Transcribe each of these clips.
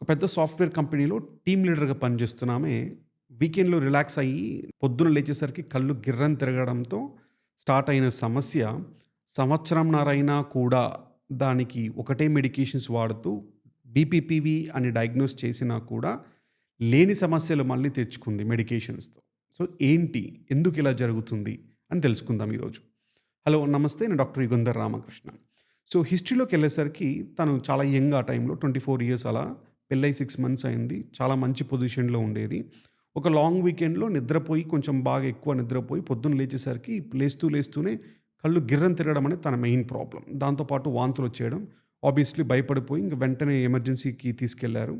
ఒక పెద్ద సాఫ్ట్‌వేర్ కంపెనీలో టీమ్ లీడర్‌గా పనిచేస్తున్నామే వీకెండ్‌లో రిలాక్స్ అయ్యి పొద్దున లేచేసరికి కళ్ళు గిర్రం తిరగడంతో స్టార్ట్ అయిన సమస్య సంవత్సరంన్నరైనా కూడా దానికి ఒకటే మెడికేషన్స్ వాడుతూ బీపీపీవీ అని డయాగ్నోస్ చేసినా కూడా లేని సమస్యలు మళ్ళీ తెచ్చుకుంది మెడికేషన్స్‌తో. సో ఏంటి? ఎందుకు ఇలా జరుగుతుంది? అని తెలుసుకుందాం ఈరోజు. హలో! నమస్తే. నేను డాక్టర్ యుగంధర్ రామకృష్ణ. సో హిస్టరీలోకి వెళ్ళేసరికి తను చాలా యంగ్ ఆ టైంలో 24 ఇయర్స్ అలా. పెళ్ళై సిక్స్ మంత్స్ అయింది. చాలా మంచి పొజిషన్‌లో ఉండేది. ఒక లాంగ్ వీకెండ్‌లో నిద్రపోయి కొంచెం బాగా ఎక్కువ నిద్రపోయి పొద్దున్న లేచేసరికి లేస్తూ లేస్తూనే కళ్ళు గిర్రం తిరగడం అనేది తన మెయిన్ ప్రాబ్లం దాంతోపాటు వాంతులు వచ్చేయడం ఆబ్వియస్‌లీ భయపడిపోయి ఇంక వెంటనే ఎమర్జెన్సీకి తీసుకెళ్ళారు.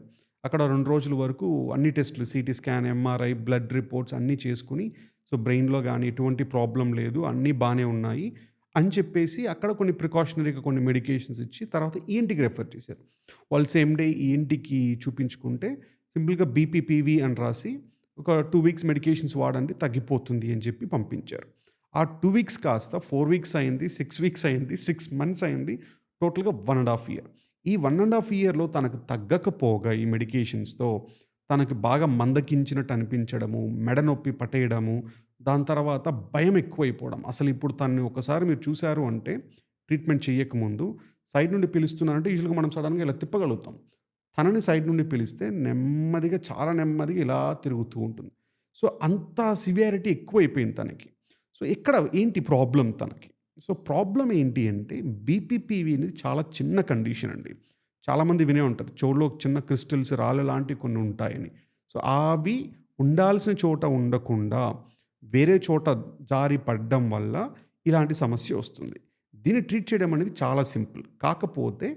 అక్కడ రెండు రోజుల వరకు అన్ని టెస్టులు CT scan, MRI, blood reports అన్నీ చేసుకుని సో బ్రెయిన్‌లో కానీ ఎటువంటి ప్రాబ్లం లేదు. అన్నీ బాగానే ఉన్నాయి. అని చెప్పేసి అక్కడ కొన్ని ప్రికాషనరీగా కొన్ని మెడికేషన్స్ ఇచ్చి తర్వాత ఈఎన్‌టీకి రిఫర్ చేశారు. వాళ్ళు సేమ్ డే ఈఎన్‌టీకి చూపించుకుంటే సింపుల్‌గా బీపీపీవీ అని రాసి ఒక టూ వీక్స్ మెడికేషన్స్ వాడండి తగ్గిపోతుంది అని చెప్పి పంపించారు. ఆ టూ వీక్స్ కాస్త ఫోర్ వీక్స్ అయింది. సిక్స్ వీక్స్ అయింది. సిక్స్ మంత్స్ అయింది. టోటల్‌గా వన్ అండ్ హాఫ్ ఇయర్. ఈ వన్ అండ్ హాఫ్ ఇయర్‌లో తనకు తగ్గకపోగా ఈ మెడికేషన్స్‌తో తనకి బాగా మందకించినట్టు అనిపించడము, మెడ నొప్పి పట్టేయడము, దాని తర్వాత భయం ఎక్కువైపోవడం. అసలు ఇప్పుడు తనని ఒకసారి మీరు చూశారు అంటే ట్రీట్మెంట్ చేయకముందు సైడ్ నుండి పిలుస్తున్నారంటే యూజువల్‌గా మనం సడన్గా ఇలా తిప్పగలుగుతాం. తనని సైడ్ నుండి పిలిస్తే నెమ్మదిగా చాలా నెమ్మదిగా ఇలా తిరుగుతూ ఉంటుంది. సో అంత సివియారిటీ ఎక్కువైపోయింది తనకి. సో ఎక్కడ ఏంటి ప్రాబ్లం తనకి? సో ప్రాబ్లం ఏంటి అంటే బీపీపీవీ అనేది చాలా చిన్న కండిషన్ అండి. చాలామంది వినే ఉంటారు. చెవులో చిన్న క్రిస్టల్స్ రాళ్ళు లాంటివి కొన్ని ఉంటాయని. సో అవి ఉండాల్సిన చోట ఉండకుండా వేరే చోట జారి పడడం వల్ల ఇలాంటి సమస్య వస్తుంది. దీన్ని ట్రీట్ చేయడం అనేది చాలా సింపుల్. కాకపోతే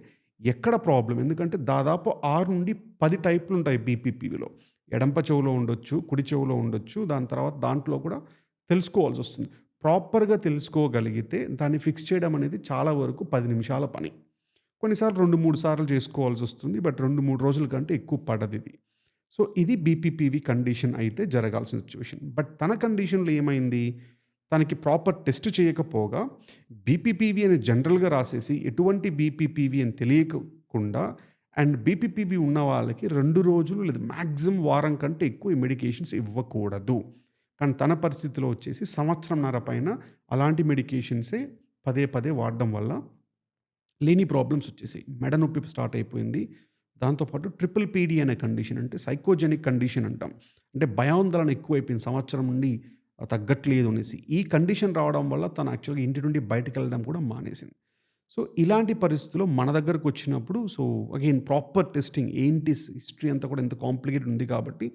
ఎక్కడ ప్రాబ్లం ఎందుకంటే దాదాపు ఆరు నుండి పది టైపులు ఉంటాయి బీపీపీలో ఎడమ చెవులో ఉండొచ్చు, కుడి చెవులో ఉండొచ్చు. దాని తర్వాత దాంట్లో కూడా తెలుసుకోవాల్సి వస్తుంది ప్రాపర్‌గా తెలుసుకోగలిగితే దాన్ని ఫిక్స్ చేయడం అనేది చాలా వరకు పది నిమిషాల పని. కొన్నిసార్లు 2, 3 సార్లు చేసుకోవాల్సి వస్తుంది బట్ 2, 3 రోజుల కంటే ఎక్కువ పడదు ఇది సో ఇది బీపీపీవీ కండిషన్ అయితే జరగాల్సిన సిచ్యువేషన్ బట్ తన కండిషన్‌లో ఏమైంది? తనకి ప్రాపర్ టెస్ట్ చేయకపోగా బీపీపీవీ అని జనరల్‌గా రాసేసి ఎటువంటి బీపీపీవీ అని తెలియకుండా అండ్ బీపీపీవీ ఉన్న వాళ్ళకి రెండు రోజులు లేదా మ్యాక్సిమం వారం కంటే ఎక్కువ మెడికేషన్స్ ఇవ్వకూడదు. కానీ తన పరిస్థితిలో వచ్చేసి సంవత్సరంన్నర పైన అలాంటి మెడికేషన్సే పదే పదే వాడడం వల్ల లేని ప్రాబ్లమ్స్ వచ్చేసాయి. మెడ నొప్పి స్టార్ట్ అయిపోయింది. దాంతో పాటు ట్రిపుల్ పీడీ అనే కండిషన్ అంటే సైకోజెనిక్ కండిషన్ అంటాం. అంటే భయాందోళన ఎక్కువైపోయింది సంవత్సరం నుండి తగ్గట్లేదు అనేసి. ఈ కండిషన్ రావడం వల్ల తను యాక్చువల్‌గా ఇంటి నుండి బయటికెళ్ళడం కూడా మానేసింది. సో ఇలాంటి పరిస్థితిలో మన దగ్గరకు వచ్చినప్పుడు సో అగైన్ ప్రాపర్ టెస్టింగ్ ఏంటి హిస్టరీ అంతా కూడా ఎంత కాంప్లికేటెడ్ ఉంది కాబట్టి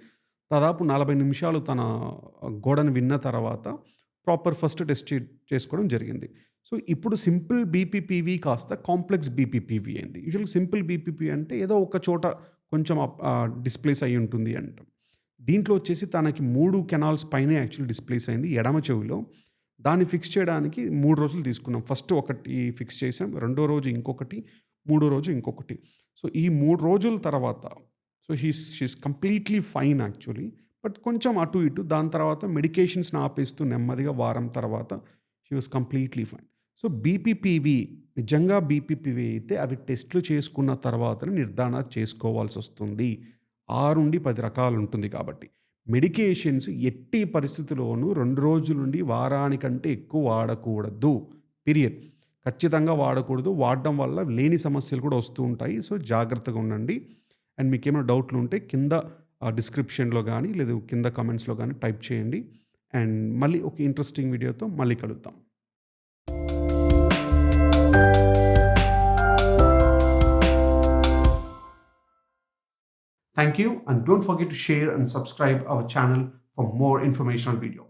దాదాపు 40 నిమిషాలు తన గోడను విన్న తర్వాత ప్రాపర్ ఫస్ట్ టెస్ట్ చేసుకోవడం జరిగింది. సో ఇప్పుడు సింపుల్ బీపీపీవీ కాస్త కాంప్లెక్స్ బీపీపీవీ అయింది. యూజువల్‌గా సింపుల్ బీపీపీ అంటే ఏదో ఒక చోట కొంచెం డిస్‌ప్లేస్ అయి ఉంటుంది అంటాం. దీంట్లో వచ్చేసి తనకి మూడు కెనాల్స్ పైన యాక్చువల్ డిస్‌ప్లేస్ అయింది ఎడమ చెవిలో. దాన్ని ఫిక్స్ చేయడానికి మూడు రోజులు తీసుకున్నాం. ఫస్ట్ ఒకటి ఫిక్స్ చేసాం. రెండో రోజు ఇంకొకటి, మూడో రోజు ఇంకొకటి. సో ఈ మూడు రోజుల తర్వాత so he's she's completely fine actually. But కొంచెం అటు ఇటు దాని తర్వాత మెడికేషన్స్‌ని ఆపేస్తూ నెమ్మదిగా వారం తర్వాత she was completely fine. So BPPV నిజంగా బీపీపీవీ అయితే అవి టెస్ట్‌లు చేసుకున్న తర్వాతనే నిర్ధారణ చేసుకోవాల్సి వస్తుంది ఆరు నుండి పది రకాలు ఉంటుంది కాబట్టి. మెడికేషన్స్ ఎట్టి పరిస్థితిలోనూ రెండు రోజుల నుండి వారానికంటే ఎక్కువ వాడకూడదు. పీరియడ్. ఖచ్చితంగా వాడకూడదు. వాడడం వల్ల లేని సమస్యలు కూడా వస్తూ ఉంటాయి. సో జాగ్రత్తగా ఉండండి. అండ్ మీకు ఏమైనా డౌట్‌లు ఉంటే కింద డిస్క్రిప్షన్‌లో కానీ లేదు కింద కామెంట్స్‌లో కానీ టైప్ చేయండి. అండ్ మళ్ళీ ఒక ఇంట్రెస్టింగ్ వీడియోతో మళ్ళీ కలుద్దాం. Thank you and don't forget to share and subscribe our channel for more informational video.